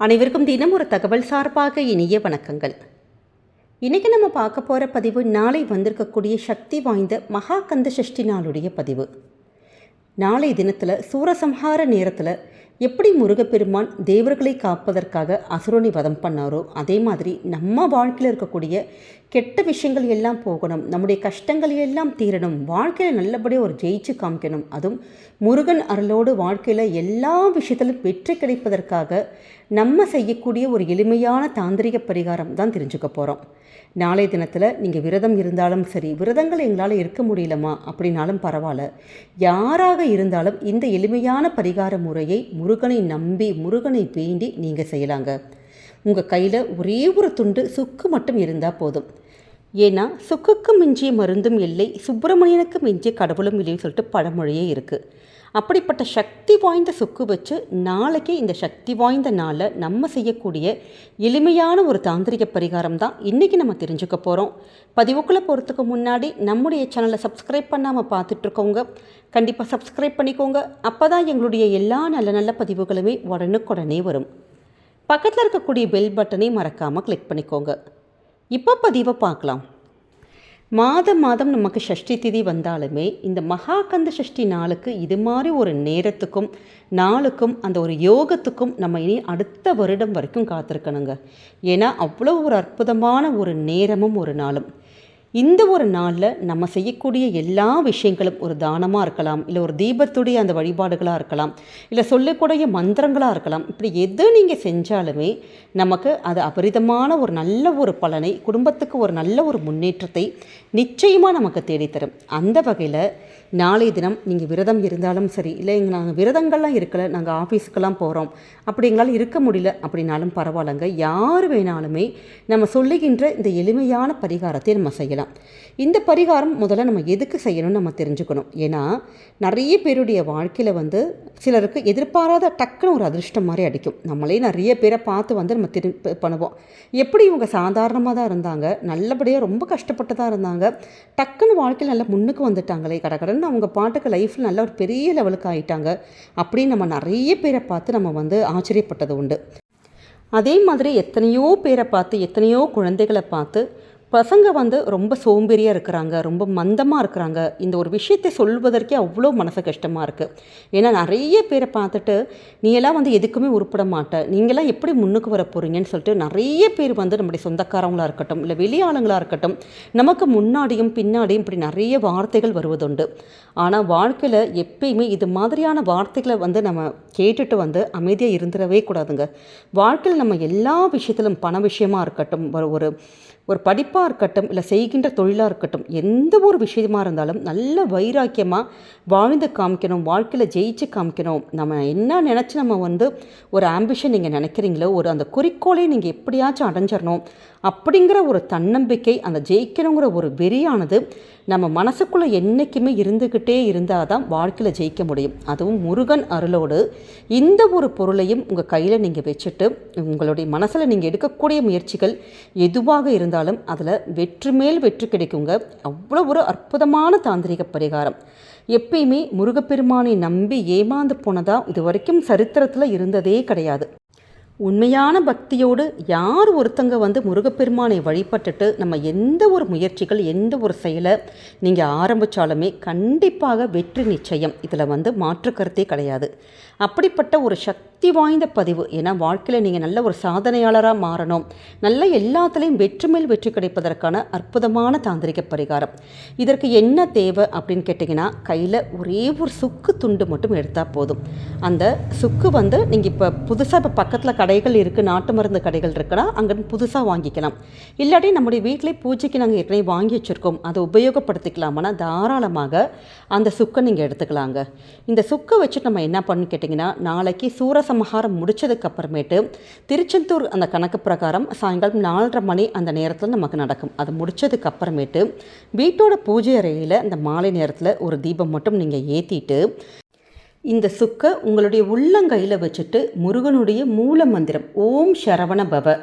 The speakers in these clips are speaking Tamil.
அனைவருக்கும் தினம் ஒரு தகவல் சார்பாக இனிய வணக்கங்கள். இன்றைக்கி நம்ம பார்க்க போகிற பதிவு நாளை வந்திருக்கக்கூடிய சக்தி வாய்ந்த மகாகந்த சஷ்டி நாளுடைய பதிவு. நாளை தினத்தில் சூரசம்ஹார நேரத்தில் எப்படி முருகப்பெருமான் தேவர்களை காப்பதற்காக அசுரனை வதம் பண்ணாரோ அதே மாதிரி நம்ம வாழ்க்கையில் இருக்கக்கூடிய கெட்ட விஷயங்கள் எல்லாம் போகணும். நம்முடைய கஷ்டங்கள் எல்லாம் தீரணும். வாழ்க்கையில் நல்லபடியாக ஒரு ஜெயிச்சு காமிக்கணும். அதுவும் முருகன் அருளோடு வாழ்க்கையில் எல்லா விஷயத்திலும் வெற்றி கிடைப்பதற்காக நம்ம செய்யக்கூடிய ஒரு எளிமையான தாந்திரிக பரிகாரம் தான் தெரிஞ்சுக்க போகிறோம் நாளைய தினத்தில் நீங்கள் விரதம் இருந்தாலும் சரி விரதங்கள் எங்களால் இருக்க முடியலமா? அப்படின்னாலும் பரவாயில்ல. யாராக இருந்தாலும் இந்த எளிமையான பரிகார முறையை முருகனை நம்பி முருகனை வேண்டி நீங்கள் செய்யலாங்க. உங்கள் கையில் ஒரே ஒரு துண்டு சுக்கு மட்டும் இருந்தால் போதும். ஏன்னா சுக்குக்கு மிஞ்சிய மருந்தும் இல்லை சுப்பிரமணியனுக்கு மிஞ்சிய கடவுளும் இல்லைன்னு சொல்லிட்டு பழமொழியே இருக்குது அப்படிப்பட்ட சக்தி வாய்ந்த சுக்கு வச்சு நாளைக்கு இந்த சக்தி வாய்ந்த நாளில் நம்ம செய்யக்கூடிய எளிமையான ஒரு தாந்திரிக பரிகாரம் தான் இன்றைக்கி நம்ம தெரிஞ்சுக்க போகிறோம் பதிவுக்குள்ளே போகிறதுக்கு முன்னாடி நம்முடைய சேனலை சப்ஸ்கிரைப் பண்ணாமல் பார்த்துட்ருக்கோங்க கண்டிப்பாக சப்ஸ்கிரைப் பண்ணிக்கோங்க. அப்போ தான் எங்களுடைய எல்லா நல்ல நல்ல பதிவுகளுமே உடனுக்குடனே வரும். பக்கத்தில் இருக்கக்கூடிய பெல் பட்டனை மறக்காமல் கிளிக் பண்ணிக்கோங்க. இப்போ பதிவை பார்க்கலாம். மாதம் மாதம் நமக்கு சஷ்டி திதி வந்தாலுமே இந்த மகாகந்த சஷ்டி நாளுக்கு இது மாதிரி ஒரு நேரத்துக்கும் நாளுக்கும் அந்த ஒரு யோகத்துக்கும் நம்ம இனி அடுத்த வருடம் வரைக்கும் காத்திருக்கணுங்க. ஏன்னா அவ்வளோ ஒரு அற்புதமான ஒரு நேரமும் ஒரு நாளும். இந்த ஒரு நாளில் நம்ம செய்யக்கூடிய எல்லா விஷயங்களும் ஒரு தானமாக இருக்கலாம் இல்லை ஒரு தீபத்துடைய அந்த வழிபாடுகளாக இருக்கலாம் இல்லை சொல்லக்கூடிய மந்திரங்களாக இருக்கலாம். இப்படி எது நீங்கள் செஞ்சாலுமே நமக்கு அது அபரிதமான ஒரு நல்ல ஒரு பலனை குடும்பத்துக்கு ஒரு நல்ல ஒரு முன்னேற்றத்தை நிச்சயமாக நமக்கு தேடித்தரும். அந்த வகையில் நாளைய தினம் நீங்கள் விரதம் இருந்தாலும் சரி இல்லை எங்கள் நாங்கள் விரதங்கள்லாம் இருக்கலை நாங்கள் ஆஃபீஸுக்கெல்லாம் போகிறோம் அப்படி எங்களால் இருக்க முடியல அப்படின்னாலும் பரவாயில்லைங்க. யார் வேணாலுமே நம்ம சொல்லுகின்ற இந்த எளிமையான பரிகாரத்தை நம்ம செய்யலாம். இந்த பரிகாரம் முதல்ல நம்ம எதுக்கு செய்யணும்னு நம்ம தெரிஞ்சுக்கணும். ஏன்னா நிறைய பேருடைய வாழ்க்கையில் வந்து சிலருக்கு எதிர்பாராத டக்குன்னு ஒரு அதிர்ஷ்டம் மாதிரி அடிக்கும். நம்மளே நிறைய பேரை பார்த்து வந்து நம்ம திரு பண்ணுவோம். எப்படி இவங்க சாதாரணமாக தான் இருந்தாங்க நல்லபடியாக ரொம்ப கஷ்டப்பட்டு தான் இருந்தாங்க டக்குன்னு வாழ்க்கையில் நல்லா முன்னுக்கு வந்துட்டாங்களே கடகடன்னு அவங்க பாட்டுக்கு லைஃப்பில் நல்ல ஒரு பெரிய லெவலுக்கு ஆயிட்டாங்க. அப்படின்னு நம்ம நிறைய பேரை பார்த்து நம்ம வந்து ஆச்சரியப்பட்டது உண்டு. அதே மாதிரி எத்தனையோ பேரை பார்த்து எத்தனையோ குழந்தைகளை பார்த்து பசங்க வந்து ரொம்ப சோம்பேறியாக இருக்கிறாங்க ரொம்ப மந்தமாக இருக்கிறாங்க. இந்த ஒரு விஷயத்தை சொல்வதற்கே அவ்வளோ மனசு கஷ்டமாக இருக்குது ஏன்னா நிறைய பேரை பார்த்துட்டு நீ எல்லாம் வந்து எதுக்குமே உருப்பட மாட்ட. நீங்களாம் எப்படி முன்னுக்கு வர போகிறீங்கன்னு சொல்லிட்டு நிறைய பேர் வந்து நம்முடைய சொந்தக்காரங்களாக இருக்கட்டும் இல்லை வெளியாளுங்களாக இருக்கட்டும் நமக்கு முன்னாடியும் பின்னாடியும் இப்படி நிறைய வார்த்தைகள் வருவதுண்டு. ஆனால் வாழ்க்கையில் எப்பயுமே இது மாதிரியான வார்த்தைகளை வந்து நம்ம கேட்டுட்டு வந்து அமைதியாக இருந்துடவே கூடாதுங்க. வாழ்க்கையில் நம்ம எல்லா விஷயத்திலும் பண விஷயமா இருக்கட்டும் ஒரு ஒரு படிப்பாக இருக்கட்டும் இல்லை செய்கின்ற தொழிலாக இருக்கட்டும் எந்த ஒரு விஷயமாக இருந்தாலும் நல்ல வைராக்கியமாக வாழ்ந்து காமிக்கணும் வாழ்க்கையில் ஜெயிச்சு காமிக்கணும். நம்ம என்ன நினச்சி நம்ம வந்து ஒரு ஆம்பிஷன் நீங்கள் நினைக்கிறீங்களோ ஒரு அந்த குறிக்கோளை நீங்கள் எப்படியாச்சும் அடைஞ்சிடணும் அப்படிங்கிற ஒரு தன்னம்பிக்கை அந்த ஜெயிக்கணுங்கிற ஒரு வெறியானது நம்ம மனசுக்குள்ளே என்றைக்குமே இருந்துக்கிட்டே இருந்தால் தான் வாழ்க்கையில் ஜெயிக்க முடியும். அதுவும் முருகன் அருளோடு இந்த ஒரு பொருளையும் உங்கள் கையில் நீங்கள் வச்சுட்டு உங்களுடைய மனசில் நீங்கள் எடுக்கக்கூடிய முயற்சிகள் எதுவாக இருந்தாலும் அதில் வெற்றி மேல் வெற்றி கிடைக்குங்க. அவ்வளோ ஒரு அற்புதமான தாந்திரிக பரிகாரம். எப்பயுமே முருகப்பெருமானை நம்பி ஏமாந்து போனதாக இது வரைக்கும் சரித்திரத்தில் இருந்ததே கிடையாது. உண்மையான பக்தியோடு யார் ஒருத்தங்க வந்து முருகப்பெருமானை வழிபட்டுட்டு நம்ம எந்த ஒரு முயற்சிகள் எந்த ஒரு செயலை நீங்கள் ஆரம்பித்தாலுமே கண்டிப்பாக வெற்றி நிச்சயம். இதில் வந்து மாற்று கருத்தே கிடையாது. அப்படிப்பட்ட ஒரு சக்தி வாய்ந்த பதிவு. ஏன்னா வாழ்க்கையில் நீங்கள் நல்ல ஒரு சாதனையாளராக மாறணும். நல்ல எல்லாத்துலேயும் வெற்றி மேல் வெற்றி கிடைப்பதற்கான அற்புதமான தாந்திரிக பரிகாரம். இதற்கு என்ன தேவை அப்படின்னு கேட்டிங்கன்னா கையில் ஒரே ஒரு சுக்கு துண்டு மட்டும் எடுத்தால் போதும். அந்த சுக்கு வந்து நீங்கள் இப்போ புதுசாக இப்போ பக்கத்தில் கடைகள் இருக்குது நாட்டு மருந்து கடைகள் இருக்குன்னா அங்கே புதுசாக வாங்கிக்கலாம். இல்லாட்டி நம்முடைய வீட்டிலே பூஜைக்கு நாங்கள் ஏற்கனவே வாங்கி வச்சுருக்கோம். அதை உபயோகப்படுத்திக்கலாமான்னா தாராளமாக அந்த சுக்கை நீங்கள் எடுத்துக்கலாங்க. இந்த சுக்கை வச்சு நம்ம என்ன பண்ணு கேட்டிங்கன்னா நாளைக்கு சூரசம்ஹாரம் முடித்ததுக்கு அப்புறமேட்டு திருச்செந்தூர் அந்த கணக்கு பிரகாரம் சாயங்காலம் நாலரை மணி அந்த நேரத்தில் நமக்கு நடக்கும். அது முடித்ததுக்கு அப்புறமேட்டு வீட்டோட பூஜை அறையில் அந்த மாலை நேரத்தில் ஒரு தீபம் மட்டும் நீங்கள் ஏற்றிட்டு இந்த சுக்கை உங்களுடைய உள்ளங்கையில் வச்சுட்டு முருகனுடைய மூல மந்திரம் ஓம் சரவண பவ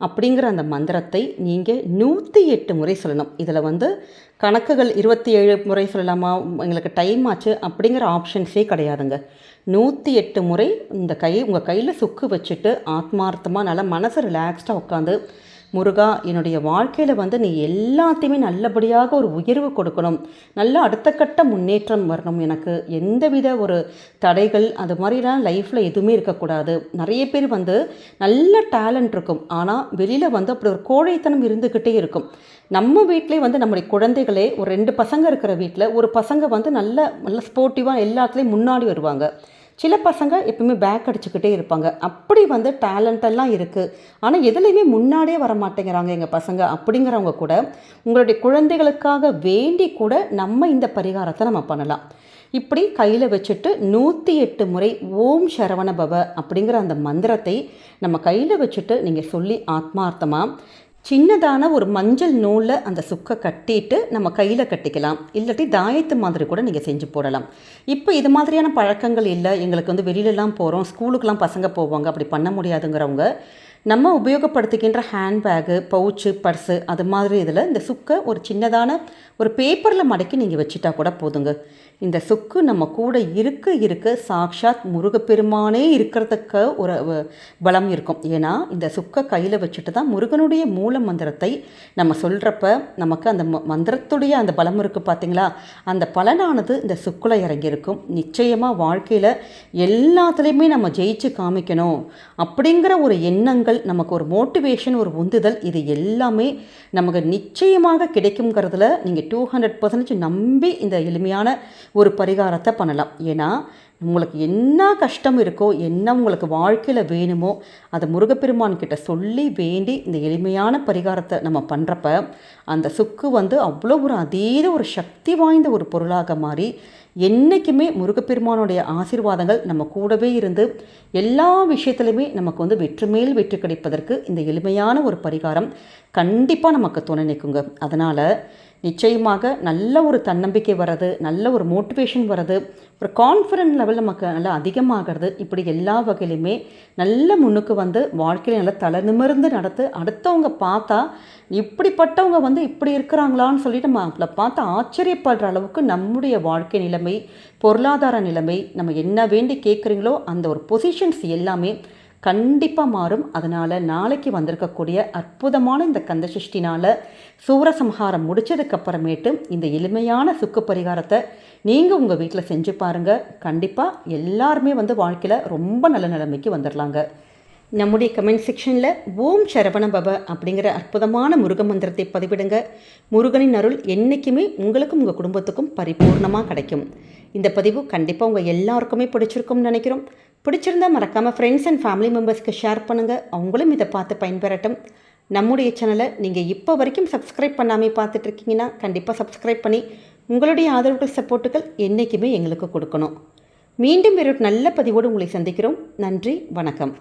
அப்படிங்கிற அந்த மந்திரத்தை நீங்கள் நூற்றி எட்டு முறை சொல்லணும். இதில் வந்து கணக்குகள் இருபத்தி ஏழு முறை சொல்லலாமா? எங்களுக்கு டைம் ஆச்சு அப்படிங்கிற ஆப்ஷன்ஸே கிடையாதுங்க. நூற்றி எட்டு முறை இந்த கை உங்கள் கையில் சுக்கு வச்சுட்டு ஆத்மார்த்தமாக நல்லா மனசு ரிலாக்ஸ்டாக உட்காந்து முருகா என்னுடைய வாழ்க்கையில் வந்து நீ எல்லாத்தையுமே நல்லபடியாக ஒரு உயர்வு கொடுக்கணும். நல்ல அடுத்த கட்ட முன்னேற்றம் வரணும். எனக்கு எந்தவித ஒரு தடைகள் அது மாதிரிலாம் லைஃப்பில் எதுவுமே இருக்கக்கூடாது. நிறைய பேர் வந்து நல்ல டேலண்ட் இருக்கும். ஆனால் வெளியில் வந்து அப்படி ஒரு கோழைத்தனம் இருந்துக்கிட்டே இருக்கும். நம்ம வீட்டிலே வந்து நம்முடைய குழந்தைகளே ஒரு ரெண்டு பசங்க இருக்கிற வீட்டில் ஒரு பசங்க வந்து நல்ல நல்ல ஸ்போர்ட்டிவாக எல்லாத்துலேயும் முன்னாடி வருவாங்க. சில பசங்க எப்பவுமே பேக் அடிச்சுக்கிட்டே இருப்பாங்க. அப்படி வந்து டேலண்டெல்லாம் இருக்குது ஆனால் எதுலேயுமே முன்னாடியே வர மாட்டேங்கிறாங்க எங்கள் பசங்க. அப்படிங்கிறவங்க கூட உங்களுடைய குழந்தைகளுக்காக வேண்டி கூட நம்ம இந்த பரிகாரத்தை நம்ம பண்ணலாம். இப்படி கையில் வச்சுட்டு நூற்றி எட்டு முறை ஓம் சரவண பவ அப்படிங்கிற அந்த மந்திரத்தை நம்ம கையில் வச்சுட்டு நீங்கள் சொல்லி ஆத்மார்த்தமாக சின்னதான ஒரு மஞ்சள் நூலில் அந்த சுக்கை கட்டிட்டு நம்ம கையில் கட்டிக்கலாம். இல்லாட்டி தாயத்து மாதிரி கூட நீங்கள் செஞ்சு போடலாம். இப்போ இது மாதிரியான பழக்கங்கள் இல்லை. எங்களுக்கு வந்து வெளியிலலாம் போகிறோம் ஸ்கூலுக்கெலாம் பசங்க போவாங்க. அப்படி பண்ண முடியாதுங்கிறவங்க நம்ம உபயோகப்படுத்துகின்ற ஹேண்ட்பேகு பவுச்சு பர்ஸு அது மாதிரி இதில் இந்த சுக்கை ஒரு சின்னதான ஒரு பேப்பரில் மடக்கி நீங்கள் வச்சுட்டா கூட போதுங்க. இந்த சுக்கு நம்ம கூட இருக்க இருக்க சாக்ஷாத் முருகப்பெருமானே இருக்கிறதுக்கு ஒரு பலம் இருக்கும். ஏன்னா இந்த சுக்கை கையில் வச்சுட்டு தான் முருகனுடைய மூல மந்திரத்தை நம்ம சொல்கிறப்ப நமக்கு அந்த மந்திரத்துடைய அந்த பலம் இருக்குது பார்த்தீங்களா அந்த பலனானது இந்த சுக்குல இறங்கியிருக்கும். நிச்சயமாக வாழ்க்கையில் எல்லாத்துலேயுமே நம்ம ஜெயிச்சு காமிக்கணும் அப்படிங்கிற ஒரு எண்ணங்கள் நமக்கு ஒரு மோட்டிவேஷன் ஒரு உந்துதல் இது எல்லாமே நமக்கு நிச்சயமாக கிடைக்குங்கிறதுல நீங்கள் டூ ஹண்ட்ரட் பர்சன்டேஜ் நம்பி இந்த எளிமையான ஒரு பரிகாரத்தை பண்ணலாம். ஏன்னா உங்களுக்கு என்ன கஷ்டம் இருக்கோ என்ன உங்களுக்கு வாழ்க்கையில் வேணுமோ அதை முருகப்பெருமான் கிட்ட சொல்லி வேண்டி இந்த எளிமையான பரிகாரத்தை நம்ம பண்ணுறப்ப அந்த சுக்கு வந்து அவ்வளோ ஒரு அதீத ஒரு சக்தி வாய்ந்த ஒரு பொருளாக மாறி என்றைக்குமே முருகப்பெருமானுடைய ஆசீர்வாதங்கள் நம்ம கூடவே இருந்து எல்லா விஷயத்துலையுமே நமக்கு வந்து வெற்றி மேல் வெற்றி கிடைப்பதற்கு இந்த எளிமையான ஒரு பரிகாரம் கண்டிப்பாக நமக்கு துணை நிற்குங்க. அதனால் நிச்சயமாக நல்ல ஒரு தன்னம்பிக்கை வர்றது நல்ல ஒரு மோட்டிவேஷன் வர்றது ஒரு கான்ஃபிடென்ட் லெவல் நமக்கு நல்லா அதிகமாகிறது இப்படி எல்லா வகையிலுமே நல்ல முன்னுக்கு வந்து வாழ்க்கையில் நல்லா தலை நிமிர்ந்து நடத்து அடுத்தவங்க பார்த்தா இப்படிப்பட்டவங்க வந்து இப்படி இருக்கிறாங்களான்னு சொல்லிட்டு நம்ம அதில் பார்த்து ஆச்சரியப்படுற அளவுக்கு நம்முடைய வாழ்க்கை நிலைமை பொருளாதார நிலைமை நம்ம என்ன வேண்டி கேட்குறீங்களோ அந்த ஒரு பொசிஷன்ஸ் எல்லாமே கண்டிப்பாக மாறும். அதனால் நாளைக்கு வந்திருக்கக்கூடிய அற்புதமான இந்த கந்தசஷ்டினால் சூரசம்ஹாரம் முடித்ததுக்கப்புறமேட்டு இந்த எளிமையான சுக்கு பரிகாரத்தை நீங்கள் உங்கள் வீட்டில் செஞ்சு பாருங்கள் கண்டிப்பாக எல்லாருமே வந்து வாழ்க்கையில் ரொம்ப நல்ல நிலைமைக்கு வந்துடலாங்க நம்முடைய கமெண்ட் செக்ஷனில் ஓம் சரவண பப அப்படிங்கிற அற்புதமான முருக மந்திரத்தை பதிவிடுங்க. முருகனின் அருள் என்றைக்குமே உங்களுக்கும் உங்கள் குடும்பத்துக்கும் பரிபூர்ணமாக கிடைக்கும். இந்த பதிவு கண்டிப்பாக உங்கள் எல்லாருக்குமே பிடிச்சிருக்கும்னு நினைக்கிறோம். பிடிச்சிருந்தா மறக்காமல் ஃப்ரெண்ட்ஸ் அண்ட் ஃபேமிலி மெம்பர்ஸ்க்கு ஷேர் பண்ணுங்கள் அவங்களும் இதை பார்த்து பயன்பெறட்டும். நம்முடைய சேனலை நீங்கள் இப்போ வரைக்கும் சப்ஸ்கிரைப் பண்ணாமல் பார்த்துட்ருக்கீங்கன்னா கண்டிப்பாக சப்ஸ்கிரைப் பண்ணி உங்களுடைய ஆதரவுகள் சப்போர்ட்டுகள் என்றைக்குமே எங்களுக்கு கொடுக்கணும். மீண்டும் வேறு நல்ல பதிவோடு உங்களை சந்திக்கிறோம். நன்றி வணக்கம்.